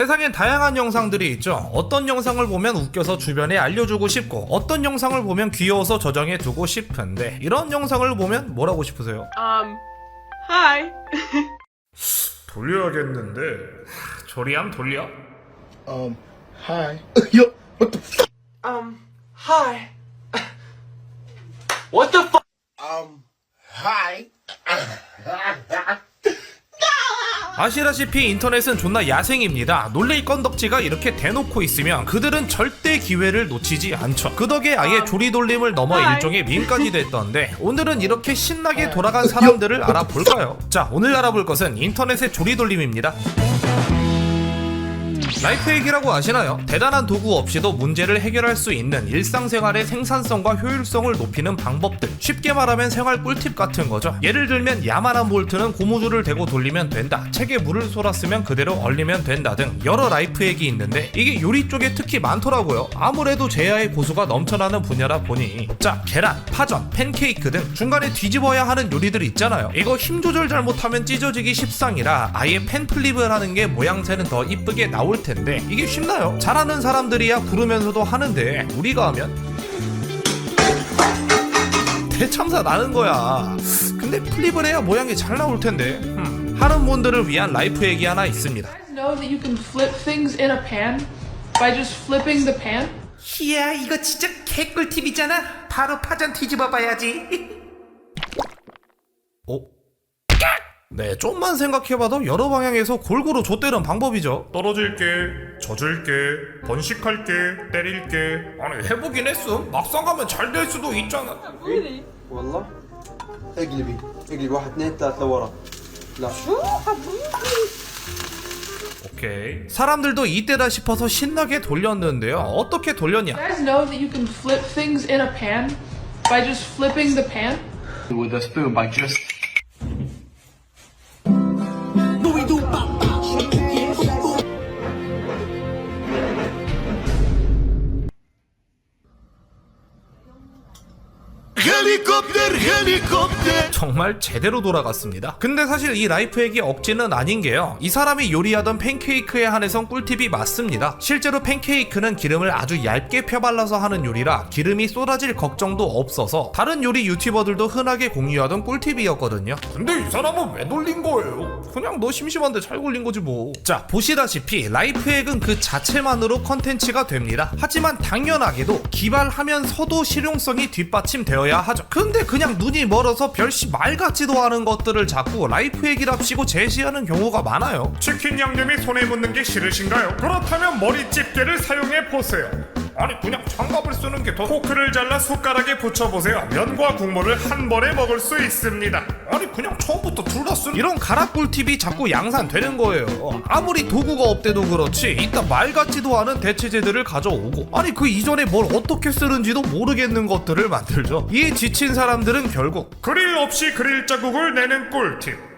세상엔 다양한 영상들이 있죠. 어떤 영상을 보면 웃겨서 주변에 알려주고 싶고, 어떤 영상을 보면 귀여워서 저장해 두고 싶은데, 이런 영상을 보면 뭘 하고 싶으세요? Um, hi. 돌려야겠는데. 조리함 돌려? Um, hi. Yo, what the f- Um, hi. What the fuck? Um, hi. 아시다시피 인터넷은 존나 야생입니다. 놀래이 건덕지가 이렇게 대놓고 있으면 그들은 절대 기회를 놓치지 않죠. 그 덕에 아예 조리돌림을 넘어 하이. 일종의 밈까지 됐던데 오늘은 이렇게 신나게 돌아간 사람들을 알아볼까요? 자, 오늘 알아볼 것은 인터넷의 조리돌림입니다. 라이프 핵이라고 아시나요? 대단한 도구 없이도 문제를 해결할 수 있는 일상생활의 생산성과 효율성을 높이는 방법들. 쉽게 말하면 생활 꿀팁 같은 거죠. 예를 들면 야만한 볼트는 고무줄을 대고 돌리면 된다. 책에 물을 쏟았으면 그대로 얼리면 된다 등 여러 라이프 핵이 있는데 이게 요리 쪽에 특히 많더라고요. 아무래도 제야의 고수가 넘쳐나는 분야라 보니 자 계란, 파전, 팬케이크 등 중간에 뒤집어야 하는 요리들 있잖아요. 이거 힘 조절 잘못하면 찢어지기 십상이라 아예 팬 플립을 하는 게 모양새는 더 이쁘게 나올 텐데 이게 쉽나요? 잘하는 사람들이야 부르면서도 하는데 우리가 하면 대참사 나는 거야. 근데 플립을 해야 모양이 잘 나올 텐데. 음, 하는 분들을 위한 라이프 얘기 하나 있습니다. know that you can flip things in a pan by just flipping the pan? 이야 이거 진짜 개꿀팁이잖아. 바로 파전 뒤집어 봐야지. 어? 네, 좀만 생각해봐도 여러 방향에서 골고루 좆되는 방법이죠. 떨어질게, 져줄게, 번식할게, 때릴게. 아니 해보긴 했음. 막상 가면 잘 될 수도 있잖아. والله اقلبي اقلبي واحد اثنين ثلاثة لورا لا 오케이. 사람들도 이때다 싶어서 신나게 돌렸는데요. 어떻게 돌렸냐? You guys know that you can flip things in a pan by just flipping the pan? with a spoon by just Helikopter, helikopter. 정말 제대로 돌아갔습니다. 근데 사실 이 라이프 핵이 억지는 아닌 게요. 이 사람이 요리하던 팬케이크에 한해선 꿀팁이 맞습니다. 실제로 팬케이크는 기름을 아주 얇게 펴발라서 하는 요리라 기름이 쏟아질 걱정도 없어서 다른 요리 유튜버들도 흔하게 공유하던 꿀팁이었거든요. 근데 이 사람은 왜 돌린 거예요? 그냥 너 심심한데 잘 걸린 거지 뭐. 자, 보시다시피 라이프 핵은 그 자체만으로 컨텐츠가 됩니다. 하지만 당연하게도 기발하면서도 실용성이 뒷받침되어야 하죠. 근데 그냥 눈이 멀어서 별시 말 같지도 않은 것들을 자꾸 라이프 핵이랍시고 제시하는 경우가 많아요. 치킨 양념이 손에 묻는 게 싫으신가요? 그렇다면 머리 집게를 사용해 보세요. 아니 그냥 장갑을 쓰는 게 더 포크를 잘라 숟가락에 붙여보세요. 면과 국물을 한 번에 먹을 수 있습니다. 아니 그냥 처음부터 둘 다 쓰는 이런 가락 꿀팁이 자꾸 양산되는 거예요. 아무리 도구가 없대도 그렇지 이따 말 같지도 않은 대체제들을 가져오고 아니 그 이전에 뭘 어떻게 쓰는지도 모르겠는 것들을 만들죠. 이에 지친 사람들은 결국 그릴 없이 그릴 자국을 내는 꿀팁.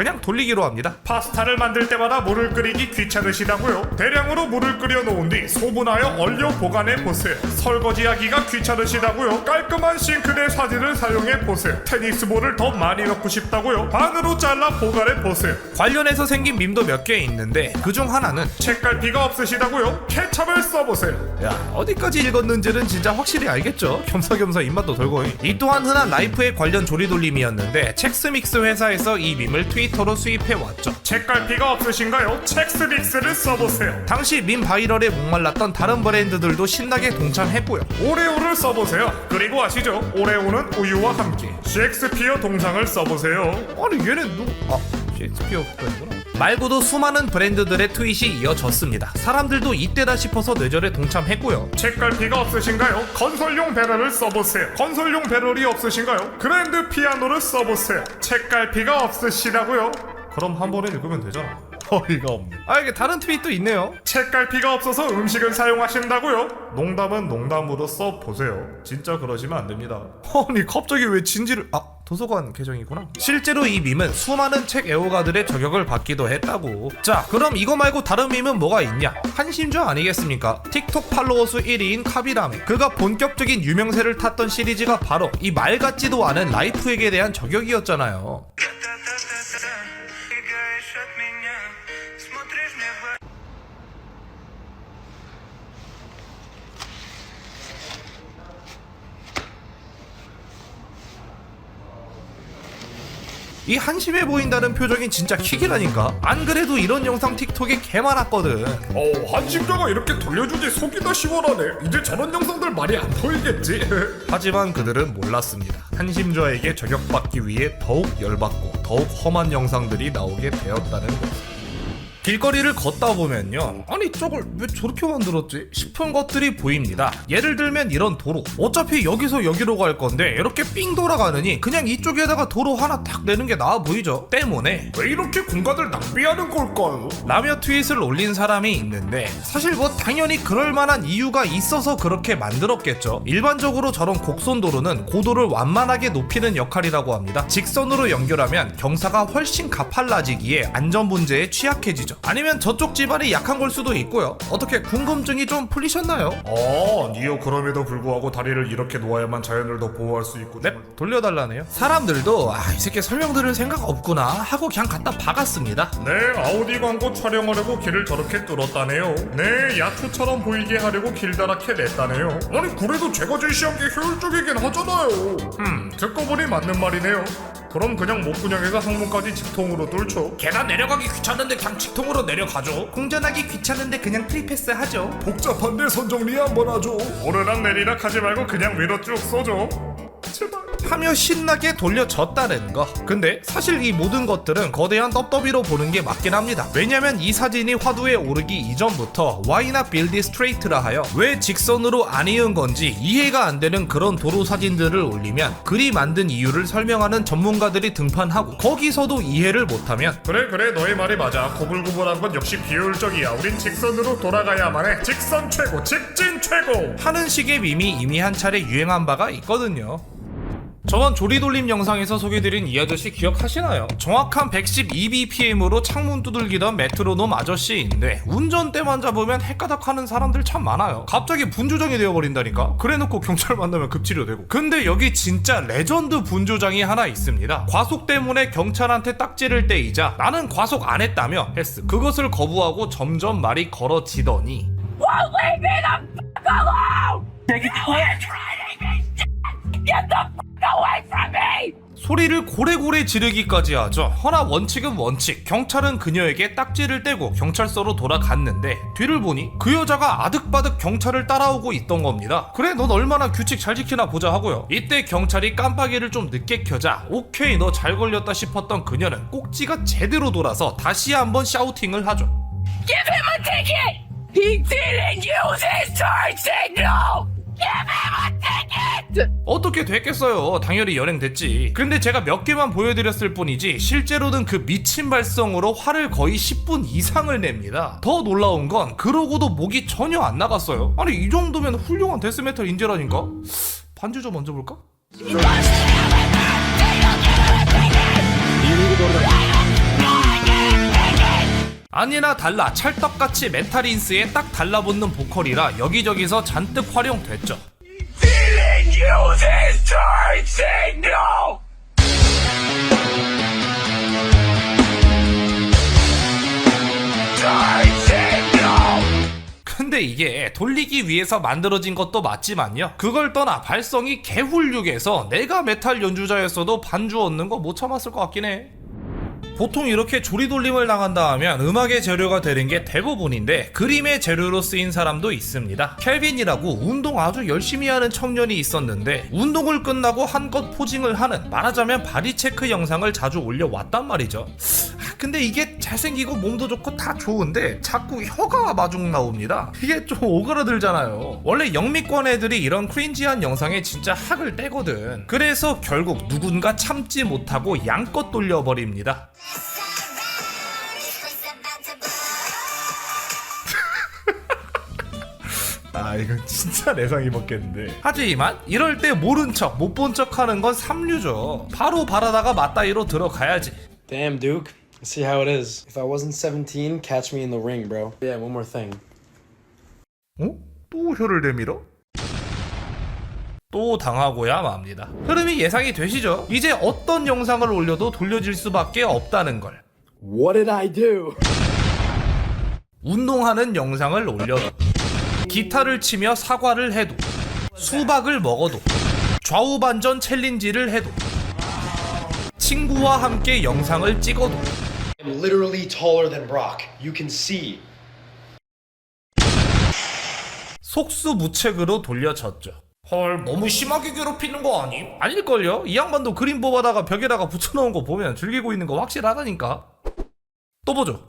그냥 돌리기로 합니다. 파스타를 만들 때마다 물을 끓이기 귀찮으시다고요? 대량으로 물을 끓여 놓은 뒤 소분하여 얼려 보관해 보세요. 설거지하기가 귀찮으시다고요? 깔끔한 싱크대 사진을 사용해 보세요. 테니스볼을 더 많이 넣고 싶다고요? 반으로 잘라 보관해 보세요. 관련해서 생긴 밈도 몇 개 있는데 그중 하나는 책갈피가 없으시다고요? 케찹을 써보세요. 야 어디까지 읽었는지는 진짜 확실히 알겠죠 겸사겸사 입맛도 돌고 이 또한 흔한 라이프의 관련 조리돌림이었는데 첵스믹스 회사에서 이 밈을 트 위터로 수입해 왔죠 책갈피가 없으신가요? 첵스믹스를 써보세요. 당시 밈 바이럴에 목말랐던 다른 브랜드들도 신나게 동참했고요 오레오를 써보세요. 그리고 아시죠? 오레오는 우유와 함께 셰익스피어 동상을 써보세요. 아니 얘네 누구 아 스피어 브랜드구나 말고도 수많은 브랜드들의 트윗이 이어졌습니다 사람들도 이때다 싶어서 뇌절에 동참했고요 책갈피가 없으신가요? 건설용 배럴을 써보세요. 건설용 배럴이 없으신가요? 그랜드 피아노를 써보세요. 책갈피가 없으시다고요? 그럼 한 번에 읽으면 되잖아 어이가 없네. 아 이게 다른 트윗도 있네요. 책갈피가 없어서 음식을 사용하신다고요? 농담은 농담으로 써 보세요. 진짜 그러시면 안 됩니다. 아니 갑자기 왜 진지를 아 도서관 계정이구나. 실제로 이 밈은 수많은 책 애호가들의 저격을 받기도 했다고. 자 그럼 이거 말고 다른 밈은 뭐가 있냐? 한심주 아니겠습니까? 틱톡 팔로워 수 1위인 카비라메. 그가 본격적인 유명세를 탔던 시리즈가 바로 이 말 같지도 않은 라이프액에 대한 저격이었잖아요 убегаешь от меня Смотришь мне в 이 한심해 보인다는 표정이 진짜 킥이라니까 안 그래도 이런 영상 틱톡에 개 많았거든 어 한심자가 이렇게 돌려주지 속이 다 시원하네 이제 저런 영상들 많이 안 보이겠지 하지만 그들은 몰랐습니다 한심좌에게 저격받기 위해 더욱 열받고 더욱 험한 영상들이 나오게 되었다는 것 길거리를 걷다 보면요 아니 저걸 왜 저렇게 만들었지 싶은 것들이 보입니다 예를 들면 이런 도로 어차피 여기서 여기로 갈 건데 이렇게 삥 돌아가느니 그냥 이쪽에다가 도로 하나 딱 내는 게 나아 보이죠 때문에 왜 이렇게 공간을 낭비하는 걸까요? 라며 트윗을 올린 사람이 있는데 사실 뭐 당연히 그럴 만한 이유가 있어서 그렇게 만들었겠죠. 일반적으로 저런 곡선 도로는 고도를 완만하게 높이는 역할이라고 합니다. 직선으로 연결하면 경사가 훨씬 가팔라지기에 안전 문제에 취약해지죠. 아니면 저쪽 집안이 약한 걸 수도 있고요. 어떻게 궁금증이 좀 풀리셨나요? 아 니어 그럼에도 불구하고 다리를 이렇게 놓아야만 자연을 더 보호할 수 있고 네, 돌려달라네요. 사람들도 아, 이 새끼 설명 들을 생각 없구나 하고 그냥 갖다 박았습니다. 네, 아우디 광고 촬영하려고 길을 저렇게 뚫었다네요. 네, 야투처럼 보이게 하려고 길다랗게 냈다네요. 아니, 그래도 제가 제시한 게 효율적이긴 하잖아요. 음, 듣고 보니 맞는 말이네요. 그럼 그냥 목구녕에서 항문까지 직통으로 뚫죠. 계단 내려가기 귀찮은데 그냥 직통으로 내려가죠. 공전하기 귀찮은데 그냥 프리패스 하죠. 복잡한데 선정리 한번 하죠. 오르락 내리락 하지 말고 그냥 위로 쭉 쏘죠. 제발. 하며 신나게 돌려졌다는 거. 근데 사실 이 모든 것들은 거대한 떡더비로 보는 게 맞긴 합니다. 왜냐면 이 사진이 화두에 오르기 이전부터 Why not build it straight라 하여 왜 직선으로 안 이은 건지 이해가 안 되는 그런 도로 사진들을 올리면 글이 만든 이유를 설명하는 전문가들이 등판하고 거기서도 이해를 못하면 그래 그래 너의 말이 맞아 고불고불한 건 역시 비효율적이야 우린 직선으로 돌아가야만 해 직선 최고 직진 최고 하는 식의 밈이 이미 한 차례 유행한 바가 있거든요. 저번 조리돌림 영상에서 소개드린 이 아저씨 기억하시나요? 정확한 112bpm으로 창문 두들기던 메트로놈 아저씨인데 운전대만 잡으면 헷가닥하는 사람들 참 많아요. 갑자기 분조장이 되어버린다니까? 그래놓고 경찰 만나면 급치료되고. 근데 여기 진짜 레전드 분조장이 하나 있습니다. 과속 때문에 경찰한테 딱지를 떼이자 나는 과속 안 했다며 했어. 그것을 거부하고 점점 말이 걸어지더니 소리를 고래고래 지르기까지 하죠. 허나 원칙은 원칙. 경찰은 그녀에게 딱지를 떼고 경찰서로 돌아갔는데 뒤를 보니 그 여자가 아득바득 경찰을 따라오고 있던 겁니다. 그래 넌 얼마나 규칙 잘 지키나 보자 하고요. 이때 경찰이 깜빡이를 좀 늦게 켜자 오케이 너 잘 걸렸다 싶었던 그녀는 꼭지가 제대로 돌아서 다시 한번 샤우팅을 하죠. Give him a ticket! He didn't use his turn signal! 어떻게 됐겠어요. 당연히 연행됐지. 근데 제가 몇 개만 보여드렸을 뿐이지 실제로는 그 미친 발성으로 화를 거의 10분 이상을 냅니다. 더 놀라운 건 그러고도 목이 전혀 안 나갔어요. 아니 이 정도면 훌륭한 데스메탈 인재라니까? 반주 좀 얹어볼까? 아니나 달라 찰떡같이 메탈인스에 딱 달라붙는 보컬이라 여기저기서 잔뜩 활용됐죠. 근데 이게 돌리기 위해서 만들어진 것도 맞지만요. 그걸 떠나 발성이 개훌륭해서 내가 메탈 연주자였어도 반주 얻는 거 못 참았을 것 같긴 해. 보통 이렇게 조리돌림을 당한다 하면 음악의 재료가 되는 게 대부분인데 그림의 재료로 쓰인 사람도 있습니다. 켈빈이라고 운동 아주 열심히 하는 청년이 있었는데 운동을 끝나고 한껏 포징을 하는 말하자면 바디 체크 영상을 자주 올려왔단 말이죠. 아, 근데 이게 잘생기고 몸도 좋고 다 좋은데 자꾸 혀가 마중 나옵니다. 이게 좀 오그라들잖아요. 원래 영미권 애들이 이런 크린지한 영상에 진짜 학을 떼거든. 그래서 결국 누군가 참지 못하고 양껏 돌려버립니다. 아 이건 진짜 내상이 먹겠는데 하지만 이럴 때 모른 척 못 본 척 하는 건 삼류죠 바로 바라다가 맞다이로 들어가야지 Damn, Duke. See how it is. If I wasn't 17, catch me in the ring, bro. Yeah, one more thing. 어? 또 혀를 내밀어? 또 당하고야 맙니다. 흐름이 예상이 되시죠? 이제 어떤 영상을 올려도 돌려질 수밖에 없다는 걸. What did I do? 운동하는 영상을 올려도 기타를 치며 사과를 해도 수박을 먹어도 좌우반전 챌린지를 해도 친구와 함께 영상을 찍어도 I'm literally taller than Brock. You can see. 속수무책으로 돌려졌죠. 헐 너무 심하게 괴롭히는 거 아님? 아닐걸요? 이 양반도 그림 뽑아다가 벽에다가 붙여놓은 거 보면 즐기고 있는 거 확실하다니까. 또 보죠.